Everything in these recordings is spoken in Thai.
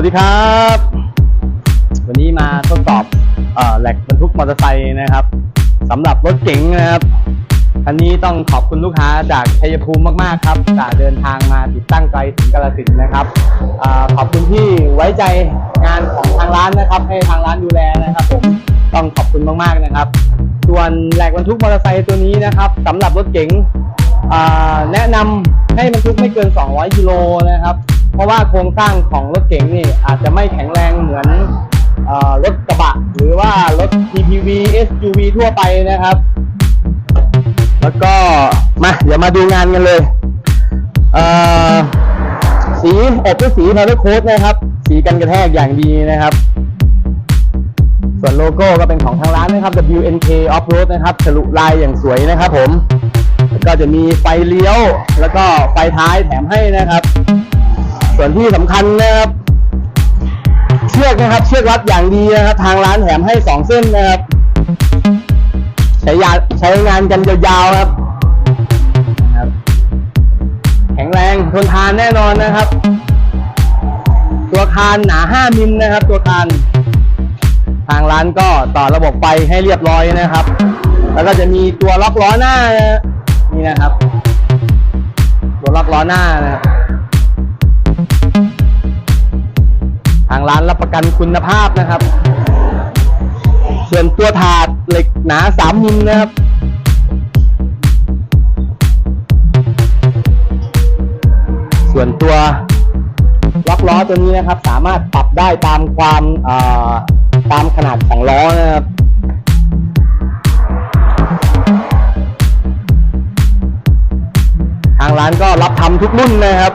วัสดีครับ วันนี้มาทดสอบอแหลกบรรทุกมอเตอร์ไซค์นะครับสำหรับรถเก๋งนะครับคันนี้ต้องขอบคุณลูกค้าจากชัยภูมิมากๆครับจากเดินทางมาติดตั้งไกลถึงกาฬสินนะครับอขอบคุณที่ไว้ใจงานของทางร้านนะครับ ให้ทางร้านดูแลนะครับผมต้องขอบคุณมากๆนะครับ ส่วนแหลกบรรทุกมอเตอร์ไซค์ตัวนี้นะครับสำหรับรถเก๋งแนะนำให้บรรทุกไม่เกิน 200กิโลนะครับ เพราะว่าโครงสร้างของรถเก๋งนี่อาจจะไม่แข็งแรงเหมือนรถกระบะ หรือว่ารถ TPV SUV ทั่วไปนะครับ แล้วก็มาเดี๋ยวมาดูงานกันเลยเสีอบด้วยสีพาร์โค้ดนะครับ สีกันกระแทกอย่างดีนะครับ ส่วนโลโก้ก็เป็นของทางร้านนะครับ WNK Offroad นะครับฉลุลายอย่างสวยนะครับผม ก็จะมีไฟเลี้ยว แล้วก็ไฟท้ายแถมให้นะครับ ส่วนที่สำคัญนะครับเชือกนะครับ เชือกรัดอย่างดีนะครับ ทางร้านแถมให้สองเส้นนะครับใช้ยาใช้งานกันยาวๆครับแข็งแรงทนทานแน่นอนนะครับ ตัวคานหนา 5 มิลนะครับ ตัวคานทางร้านก็ต่อระบบไฟให้เรียบร้อยนะครับ แล้วก็จะมีตัวล็อกล้อหน้านี่นะครับ ตัวล็อกล้อหน้านะครับ ร้านรับประกันคุณภาพนะครับ ส่วนตัวถาดเหล็กหนา3มิลนะครับส่วนตัวล็อกล้อตัวนี้นะครับ สามารถปรับได้ตามความเอ่อตามขนาดของล้อนะครับทางร้านก็รับทำทุกรุ่นนะครับ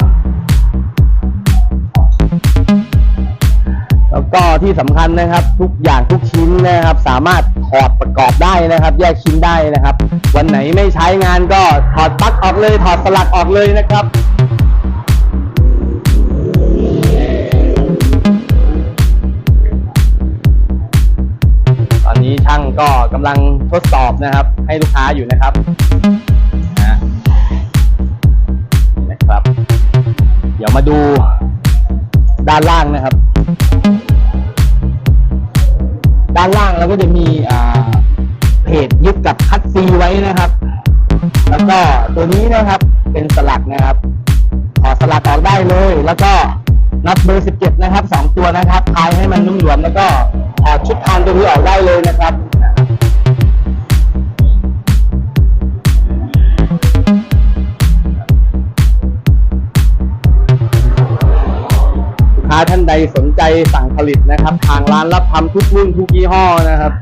ก็ที่สำคัญนะครับทุกอย่างทุกชิ้นนะครับ สามารถถอดประกอบได้นะครับ แยกชิ้นได้นะครับ วันไหนไม่ใช้งานก็ถอดปลั๊กออกเลย ถอดสลักออกเลยนะครับตอนนี้ช่างก็กำลังทดสอบนะครับ ให้ลูกค้าอยู่นะครับนี่นะครับ เดี๋ยวมาดูด้านล่างนะครับ ด้านล่างเราก็จะมีเพจยึดกับคัดซีไว้นะครับ แล้วก็ตัวนี้นะครับเป็นสลักนะครับถอดสลักออกได้เลย แล้วก็นับเบอร์17นะครับสองตัวนะครับคลายให้มันนุ่มหลวมแล้วก็ถอดชุดทานตัวนี้ออกได้เลยนะครับ ท่านใดสนใจสั่งผลิตนะครับ ทางร้านรับทำทุกรุ่นทุกยี่ห้อนะครับ